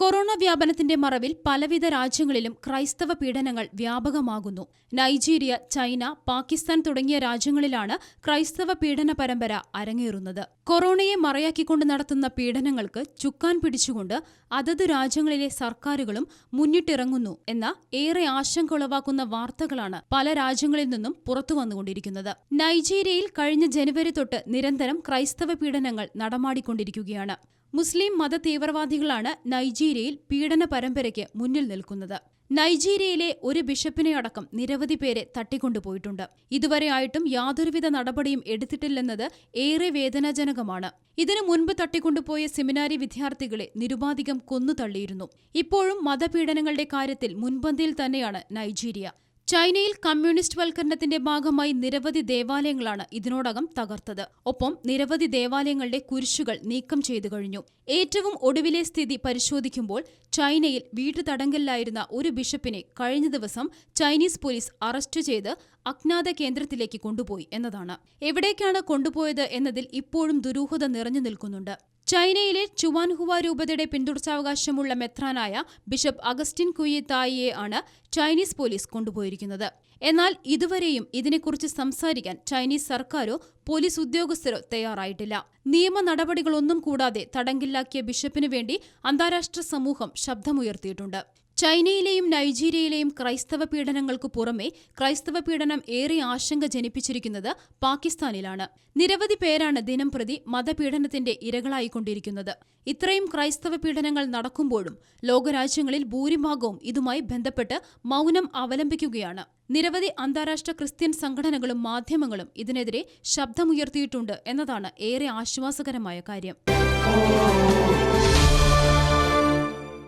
Corona വ്യാപനത്തിന്റെ മറവിൽ പലവിധ രാജ്യങ്ങളിലും ക്രൈസ്തവ പീഡനങ്ങൾ വ്യാപകമാകുന്നു. നൈജീരിയ ചൈന പാകിസ്ഥാൻ തുടങ്ങിയ രാജ്യങ്ങളിലാണ് ക്രൈസ്തവ പീഡന പരമ്പര അരങ്ങേറുന്നത്. കൊറോണയെ മറയാക്കിക്കൊണ്ട് നടത്തുന്ന പീഡനങ്ങൾക്ക് ചുക്കാൻ പിടിച്ചുകൊണ്ട് അതത് രാജ്യങ്ങളിലെ സർക്കാരുകളും മുന്നിട്ടിറങ്ങുന്നു എന്ന ഏറെ ആശങ്ക ഉളവാക്കുന്ന വാർത്തകളാണ് പല രാജ്യങ്ങളിൽ നിന്നും പുറത്തു വന്നുകൊണ്ടിരിക്കുന്നത്. നൈജീരിയയിൽ കഴിഞ്ഞ ജനുവരി തൊട്ട് നിരന്തരം ക്രൈസ്തവ പീഡനങ്ങൾ നടമാടിക്കൊണ്ടിരിക്കുകയാണ്. മുസ്ലിം മത തീവ്രവാദികളാണ് നൈജീരിയയിൽ പീഡന പരമ്പരയ്ക്ക് മുന്നിൽ നിൽക്കുന്നത്. നൈജീരിയയിലെ ഒരു ബിഷപ്പിനെ അടക്കം നിരവധി പേരെ തട്ടിക്കൊണ്ടുപോയിട്ടുണ്ട്. ഇതുവരെയായിട്ടും യാതൊരുവിധ നടപടിയും എടുത്തിട്ടില്ലെന്നത് ഏറെ വേദനാജനകമാണ്. ഇതിനു മുൻപ് തട്ടിക്കൊണ്ടുപോയ സെമിനാരി വിദ്യാർത്ഥികളെ നിരുപാധികം കൊന്നു തള്ളിയിരുന്നു ഇപ്പോഴും മതപീഡനങ്ങളുടെ കാര്യത്തിൽ മുൻപന്തിയിൽ തന്നെയാണ് നൈജീരിയ. ചൈനയിൽ കമ്മ്യൂണിസ്റ്റ് വൽക്കരണത്തിന്റെ ഭാഗമായി നിരവധി ദേവാലയങ്ങളാണ് ഇതിനോടകം തകർത്തത്. ഒപ്പം നിരവധി ദേവാലയങ്ങളുടെ കുരിശുകൾ നീക്കം ചെയ്തു കഴിഞ്ഞു. ഏറ്റവും ഒടുവിലെ സ്ഥിതി പരിശോധിക്കുമ്പോൾ ചൈനയിൽ വീട്ടുതടങ്കലിലായിരുന്ന ഒരു ബിഷപ്പിനെ കഴിഞ്ഞ ദിവസം ചൈനീസ് പോലീസ് അറസ്റ്റ് ചെയ്ത് അജ്ഞാത കേന്ദ്രത്തിലേക്ക് കൊണ്ടുപോയി എന്നതാണ്. എവിടേക്കാണ് കൊണ്ടുപോയത് എന്നതിൽ ഇപ്പോഴും ദുരൂഹത നിറഞ്ഞു നിൽക്കുന്നുണ്ട്. ചൈനയിലെ ചുവാൻഹുവ രൂപതയുടെ പിന്തുടർച്ചാവകാശമുള്ള മെത്രാനായ ബിഷപ്പ് അഗസ്റ്റിൻ കുയി തായിയെ ആണ് ചൈനീസ് പോലീസ് കൊണ്ടുപോയിരിക്കുന്നത്. എന്നാൽ ഇതുവരെയും ഇതിനെക്കുറിച്ച് സംസാരിക്കാൻ ചൈനീസ് സർക്കാരോ പോലീസ് ഉദ്യോഗസ്ഥരോ തയ്യാറായിട്ടില്ല. നിയമ നടപടികളൊന്നും കൂടാതെ തടങ്കില്ലാക്കിയ ബിഷപ്പിനു വേണ്ടി അന്താരാഷ്ട്ര സമൂഹം ശബ്ദമുയർത്തിയിട്ടുണ്ട്. ചൈനയിലെയും നൈജീരിയയിലെയും ക്രൈസ്തവ പീഡനങ്ങൾക്ക് പുറമെ ക്രൈസ്തവ പീഡനം ഏറെ ആശങ്ക ജനിപ്പിച്ചിരിക്കുന്നത് പാകിസ്ഥാനിലാണ്. നിരവധി പേരാണ് ദിനം പ്രതി മതപീഡനത്തിന്റെ ഇരകളായിക്കൊണ്ടിരിക്കുന്നത്. ഇത്രയും ക്രൈസ്തവ പീഡനങ്ങൾ നടക്കുമ്പോഴും ലോകരാജ്യങ്ങളിൽ ഭൂരിഭാഗവും ഇതുമായി ബന്ധപ്പെട്ട് മൗനം അവലംബിക്കുകയാണ്. നിരവധി അന്താരാഷ്ട്ര ക്രിസ്ത്യൻ സംഘടനകളും മാധ്യമങ്ങളും ഇതിനെതിരെ ശബ്ദമുയർത്തിയിട്ടുണ്ട് എന്നതാണ് ഏറെ ആശ്വാസകരമായ കാര്യം.